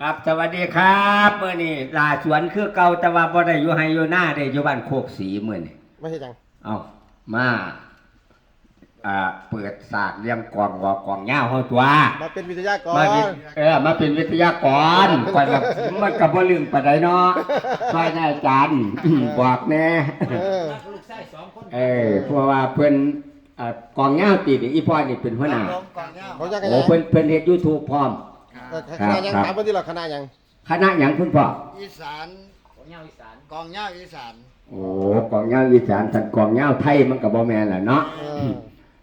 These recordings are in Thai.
ครับสวัสดีครับเมื่อนี้ลาสวนคือเก่าแต่ว่าบ่ได้อยู่ไฮอยู่หน้าได้อยู่บ้านโคกสีมื่อนี้ไม่ใช่จังเอามาอ่าเปิดสากเลี้ยงกองวอกองเงาเฮาตัวมาเป็นวิทยากรมาเป็นเออมาเป็นวิทยากรคอยละมันก็บ่ลืมปานใดเนาะซอยนายอาจารย์บอกแน่เออลูกชายสองคนเออเพราะว่าเพิ่นอ่ากองเงาติดอีพ่อนี่เป็นหัวหน้ากองเงาเขาจะกันโอ้ยังเพิ่นเพิ่นเฮ็ด YouTube พร้อม เออคณะยังครับ ถามคนที่เราคณะยังคณะหยังคุณพ่อ อีสานกองเงาอีสานกองเหย้าอีสานโอ้กองเหย้าอีสานทันกองเหย้าไทยมันก็บ่แม่นล่ะเนาะ เออ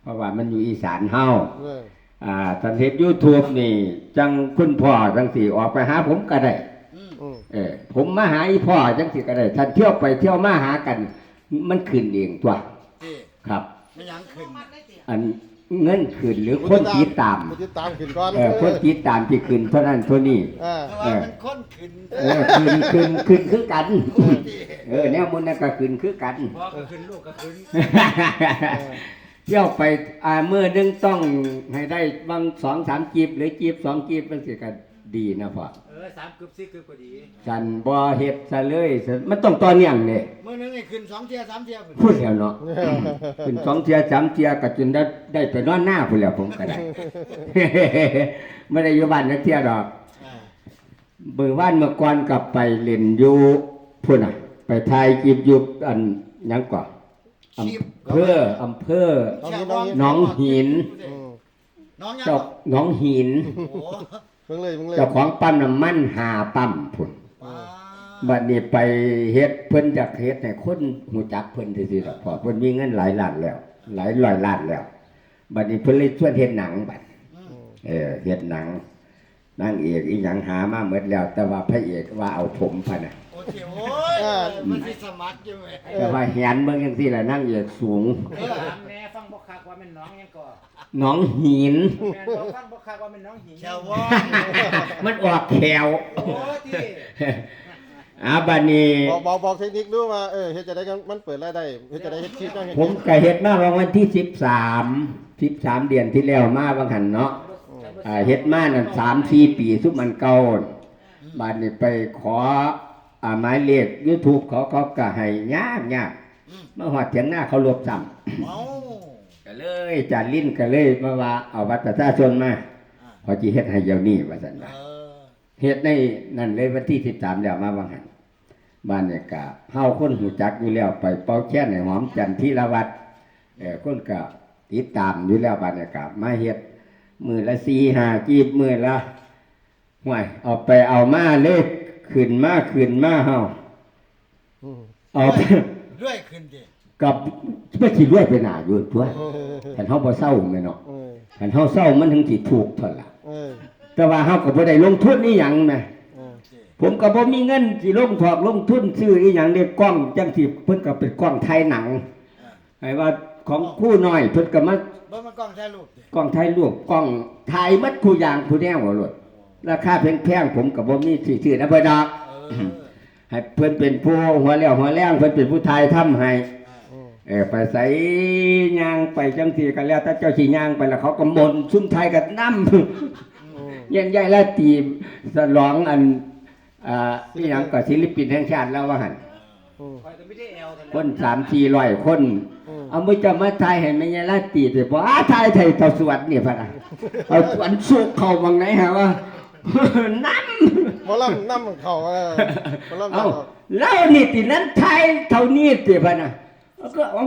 เพราะว่ามันอยู่อีสานเฮา เอออ่าทันเฮ็ด YouTube นี่ จังคุณพ่อจังสิออกไปหาผมก็ได้ อืมอืมเออผมมาหาอีพ่อจังสิก็ได้ท่านเที่ยวไปเที่ยวมาหากัน มันขึ้นเองตัว ที่ครับ ไม่หยังขึ้นอัน เงินขึ้นหรือคนติดตามคนติดตามขึ้นก่อนเออคนติดตามที่ขึ้นเท่านั้นเท่านี้เออแต่ว่ามันค้นขึ้นเออขึ้นขึ้นขึ้นคือกันที่เออแนวมันนั่นก็ขึ้นคือกันพ่อก็ขึ้นลูกก็ขึ้นเที่ยวไปอ่าเมื่อนึงต้องให้ได้บางสองสามจีบหรือจีบสองจีบมันสิก็ ดีนะพ่อเออสามกึบสี่กึบก็ดีฉันบ่เฮ็ดซะเลยซะมันต้องต่อเนื่องเนี่ยมื้อนึงนี่ขึ้นสองเที่ยสามเที่ยขึ้นพูดแล้วเนาะขึ้นสองเทียสามเทียก็จนได้ได้ไปนอนหน้าพุ่นแล้วผมก็ได้ไม่ได้อยู่บ้านนักเที่ยวดอกอ่าเบื่อว่านเมื่อก่อนกลับไปเล่นอยู่พุ่นน่ะ ไปทายจีบอยู่อันหยังก่อนอำเภออำเภอหนองหินอืมน้องยังเจ้าหนองหินโอ้โห เพิ่งเลยเพิ่งเลยเจ้าของปั๊มน้ำมันหาปั๊มพุ่นว้าบัดนี้ไปเฮ็ดเพิ่นจากเฮ็ดให้คนหูจักเพิ่นซื่อๆดอกเพอเพิ่นมีเงินหลายล้านแล้ว หลายร้อยล้านแล้วบัดนี้เพิ่นเลยชวนเฮ็ดหนังบัดอืมเออเฮ็ดหนังนางเอกอีหยังหามาหมดแล้ว แต่ว่าพระเอกว่าเอาผมพะน่ะโอ้ยโอ้ยมันสิสมัครอยู่ไหมแต่ว่าแหนเบิ่งจังซี่ล่ะนางเอกสูงเออถามแน่ฟังบ่คักว่าเป็นน้องยังก่อ หน้องหิน แม่นบ่ฟังบ่คักว่าเป็นน้องหินแชวว่องมันออกแขวโอ้ที่อ่าบัดนี้บอกบอกบอกเทคนิคดูว่าเออเฮ็ดจะได้กันมันเปิดรายได้เฮ็ดจะได้เฮ็ดคลิปได้เฮ็ดผมก็เฮ็ดมาประมาณที่13 13เดือนที่แล้วมาบางหันเนาะอ่าเฮ็ดมานั่นสามสี่ปีซุปมันเก่าบาดนี้ไปขออ่าหมายเลข YouTube เขาเขาก็ให้ยากยากมาหอดเถียงหน้าเขารวบซ้ำ เอ้าก็ เลยจานลิ้นก็เลยมาว่าเอาบัตรประชาชนมาพอจีเฮ็ดให้เดี๋ยวนี้ว่าซั่นเอว่าอเฮ็ดในนั่นเลยวันที่13แล้วมาบางหันบ้านเนี่ยก็เฮาคนหูจักอยู่แล้วไปเป่าแค่นให้หอมจันทีละวัดเออคนก็ติดตามอยู่แล้วบ้านเนี่ยก็มาเฮ็ดมือละ4 5จีบมือละห่วยเอาไปเอามาเลขขึ้นมาขึ้นมาเฮาอืมเอาไปด้วยขึ้นดิ กับบ่สิรวยไปหน้าอยู่ตัวเออคันเฮาบ่เศร้าแม่เนาะเออคันเฮาเศร้ามันถึงสิถูกเท่าล่ะเออแต่ว่าเฮาก็บ่ได้ลงทุนอีหยังแหมเออผมก็บ่มีเงินสิลงถอกลงทุนซื้ออีหยังเด้กล้องจังสิเพิ่นก็เป็นกล้องถ่ายหนังให้ว่าของคู่น้อยเพิ่นก็มาเบิ่งมันกล้องถ่ายรูปดิกล้องถ่ายรูปกล้องถ่ายหมัดคู่อย่างคู่แนวว่าโลดราคาแพงๆผมก็บ่มีสิซื้อนะเพิ่นดอกเออให้เพิ่นเป็นผู้หัวแล้วหัวแรงเพิ่นเป็นผู้ถ่ายทำให้อืม เออไปใส่ย่างไปจังสีกันแล้วถ้าเจ้าสีย่างไปแล้วเขาก็มนต์ซุ่มไทยกันน้อืมำเย็นใหญ่แล้วตีสลองอันอ่าที่ยังก็ศิลปินแห่งชาติแล้วว่าหันอืมคอยก็ไม่ได้แอลกันคนสามสี่ร้อยคนอืมเอามือจะมาไทยให้แม่ยายลาตีไปบอกอาไทยไทยเต่าสวดนี่พะนะเอาสวนสุกเข้าบางไหนฮะว่าน้หมอลำน้ำเขาเออหมอำลำเอาน้ำเขาแล้วนี่ตินั้นไทยเท่านี้ติพะนะ เอาก็เอา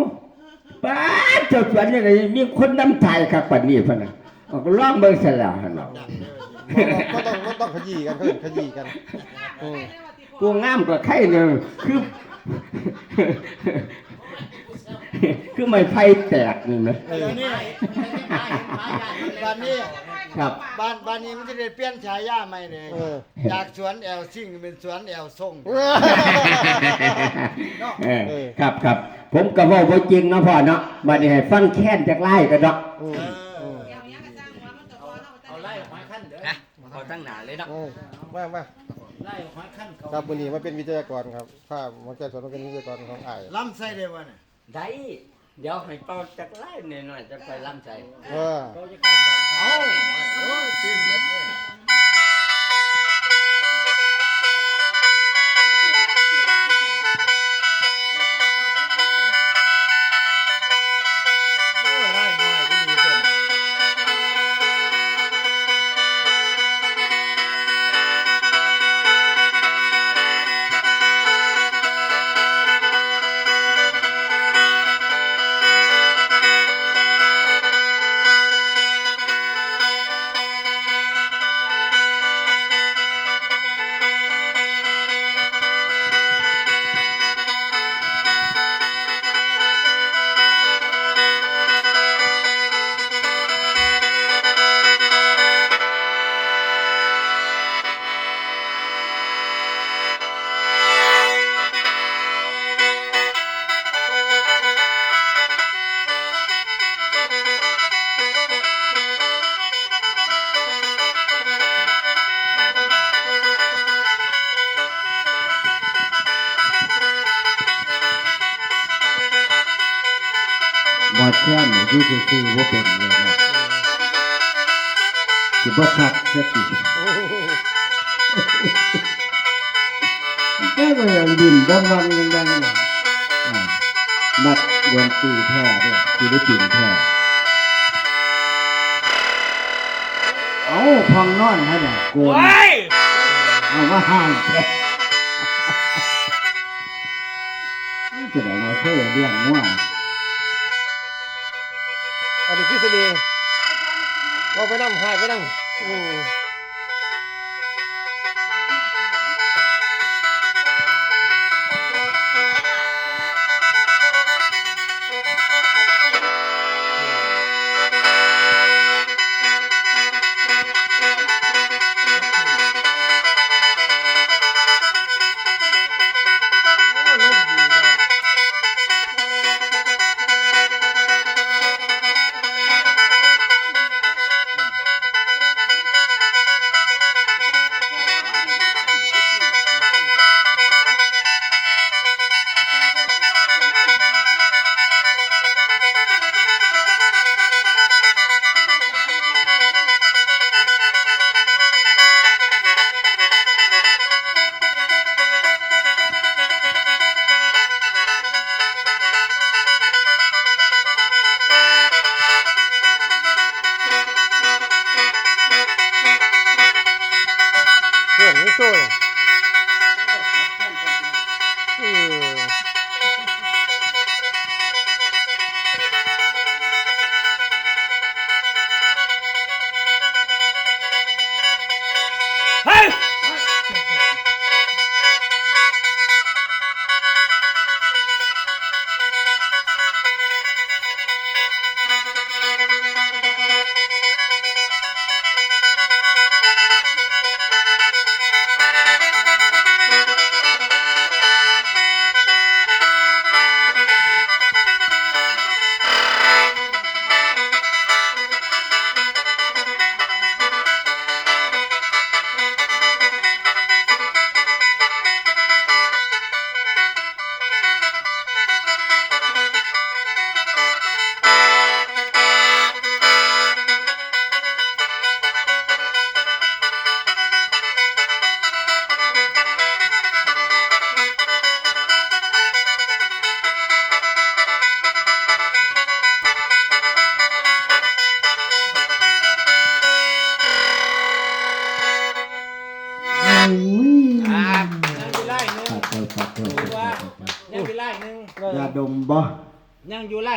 ป้าดเจ้าสวนนี่เลยมีคนน้ำไทยครับปันนี้พะนะเอาก็ร้องเบิ่งสละหันเนาะก็ต้องก็ต้องขยี้กันเพิ่นขยี้กันอืมกูงามกว่าใครเนี่ยคือ คือไม่ไฟแตกนี่นะ เดี๋ยวนี้บ้านนี้ ครับ บ้านบ้านนี้มันจะได้เปลี่ยนฉายาใหม่เลยเออ จากสวนแอลซิ่งเป็นสวนแอลส่งเออเออ ครับครับผมก็บอกว่าจริงเนาะพ่อเนาะบัดนี้ให้ฟังแค้นจากไล่กันเนาะอืมเออือมเอาไล่หอยขั้นเด้อเอาตั้งหนาเลยเนาะอืมมามาไล่หอยขั้นเขาครับวันนี้มาเป็นวิทยากรครับภาพมันแก้สอนมาเป็นวิทยากรของอ้ายล้ำใส่ได้บ่เนี่ยได้ เดี๋ยวให้เป่าจากไล่หน่อยๆจะไปล่ำใจเออ เขาจะเข้ากันเอ้าโอ้ยตื่นเบิดเลย บอดแค่นี่ยู่ซื่อๆบ่เป็นเลยเนาะสิบ่คักสักทีแค่ก็ยังดินดังวังดังเนี่ยอ่านันตีแท้เนี่ยศิลปินแท้เอาพองนอนให้เนี่ยโกนเอามาห่างแท้จะได้มาเพื่เรื่องว่า อันนี้ทฤษฎีก็ไปนั่งหายไปนั่งอืม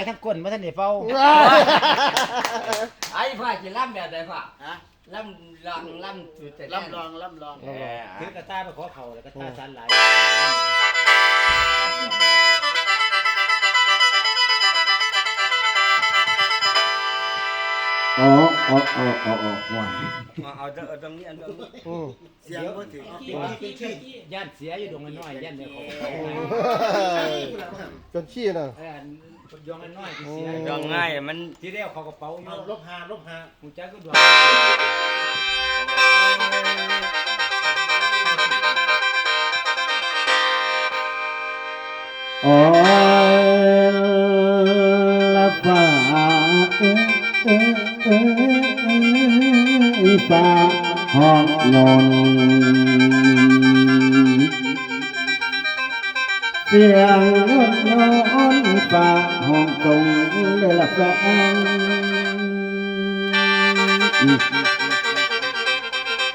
ทั้งก้นมาท่านได้เฝ้าไอ้พ่อจะล่ำแบบไหนพ่อฮะล่ำลองล่ำสุดแต่ล่ำลองล่ำลองเออถือกระต้ายไปขอเขาแล้วกระต้ายสันหลายอ๋ออ๋ออ๋ออ๋ออ๋อว่าเอาตรงเอาตรงนี้เอาตรงนี้อืมเสียงก็ถึงย่านเสียอยู่ดงน้อยๆย่านเดียวเขาเขาจนขี้น่ะเออ ยองน้อยๆที่เสียโอ้ดองง่ายมันที่เรียกเขากระเป๋าอยู่ลบหาลบหาหูจักก็ดวงอ๋อละฟ้าเอ้ยเอ้ยเอ้ยเอ้ยฟ้าห้องนอนเสียง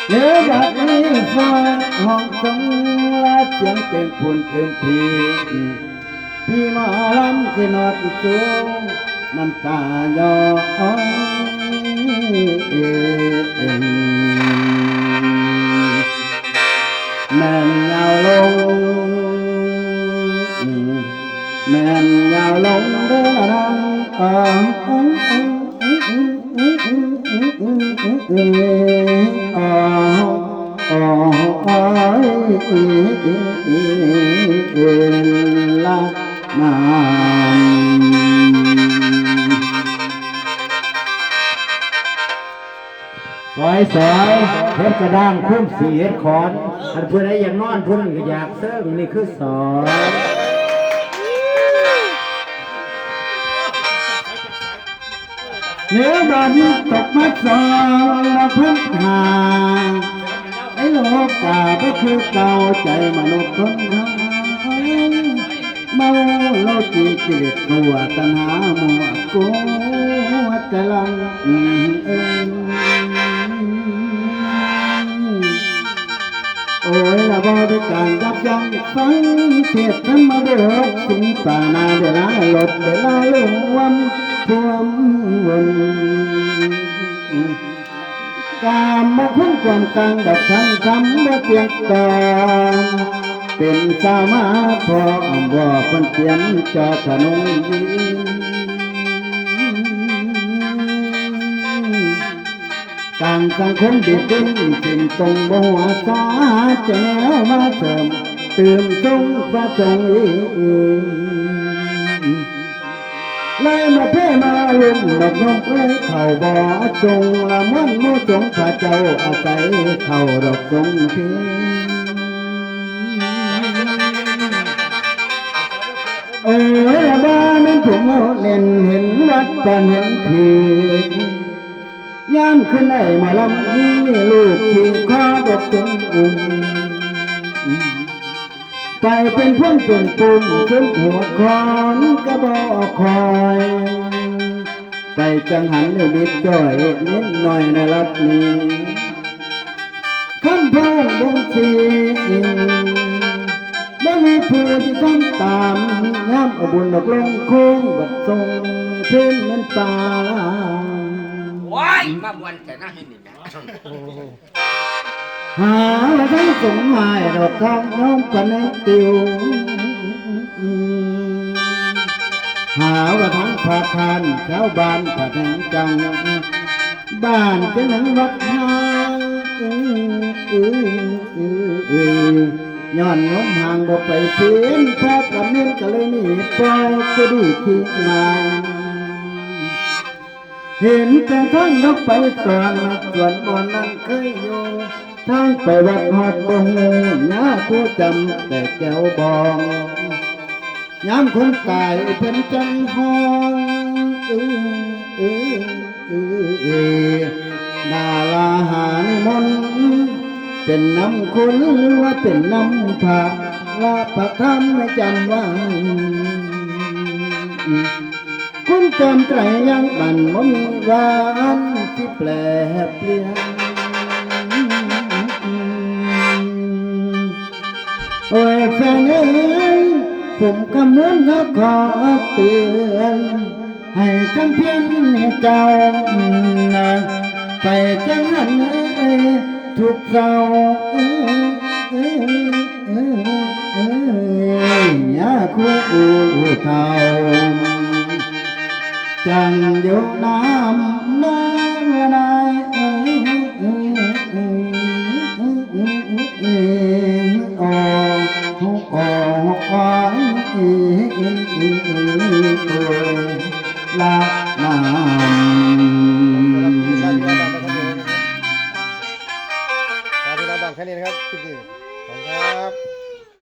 เนื้อจากนี้ฟ้าห้องตรงและเสียงเต็มปุ่นเต็มพีพี่มาลำที่นอดจูงน้ำตาย้อยอ็นแม่นยาวลงแม่นยาวลงเด้อนะ อ่าอ่าอ่าอ่าอ่าอ่าละนามซอยซอยเฮ็ดกระด้างคุ้มสีเฮ็ดขอนอันเพื่อใดอยากนอนเพื่อนอยากเซิ่งนี่คือสอน เหลือบานตกมาสองละพันหาไอ้โลกกาก็คือเก่าใจมนุษย์คนหาเมาโลกีกิเลสตัวตัณหามัวโกกะลังเอิงโอ้ยละบอด้วยการยับยั้งฟังเทศธรรมะเดือดสิงป่านาเวลาลดเวลาลงวัน ท่วมวนกามมาคุ้นความกลางดอกทั้งคำบ่เพียงก่อนเป็นสามาพอบ่คนเขียนจอถนนยินการสังคมเด็ดเด่นสิ่งตรงบ่หัวสาแจ้วมาเสริมเติมตรงพระจงอี เลยมาเพ่มาลุ่มดอกนกเอ้ยเข่าบ่อจงละมันโมจงพระเจ้าอาศัยเข่าดอกจงเพียงโอ้ยละบ้านั้นผมเอาเล่นเห็นวัดตอนเห็นผียามขึ้นได้มาลำนี้ลูกขี่คอบก ไปเป็นพ่นเป็นปุ่มจนหัวคอนก็บอกคอยไปจังหันนิดจ่อยนิดหน่อยในรัฐนี้คำพูดบงสีบ่มีผู้ที่ทำตามงามอบุญดอกลงโค้งบัดทรงเส้นมันตาว้ายมามวนแต่หน้าเห็นนี่นะ หาว่าทั้งสมหมายดอกทองน้องกันในติวหาว่าทั้งผาทานแถวบ้านผาแทงจัง บ้านจะหนังวัดห้างอือย้อนน้มห่างบ่ไปเพียนพระกำเนิดก็เลยหนี่ปอยก็ดีที่มาเห็นแต่ท่างนกไปตอนส่วนบอนนั้นเคยอยู่ ทางไปวัดหอดบงยาผู้จำแต่แก้วบองยามคนตายเป็นจังหองเออเออเออเออดาลาหานมนเป็นน้ำคุณหรือว่าเป็นน้ำผักลาประทานให้จำไว้คุณจำใจยังบันมมีหวานที่แปลเปลี่ยน แฟนเอ้ยผมกำลังจะขอเตือนให้จำเพียงให้เจ้านะไปจังหันเอ้ยทุกเศร้าเอ้ยเอ้ยเอ้ยเอ้ยอย่าคู่เท่าจังอยู่น้ำน้ำนา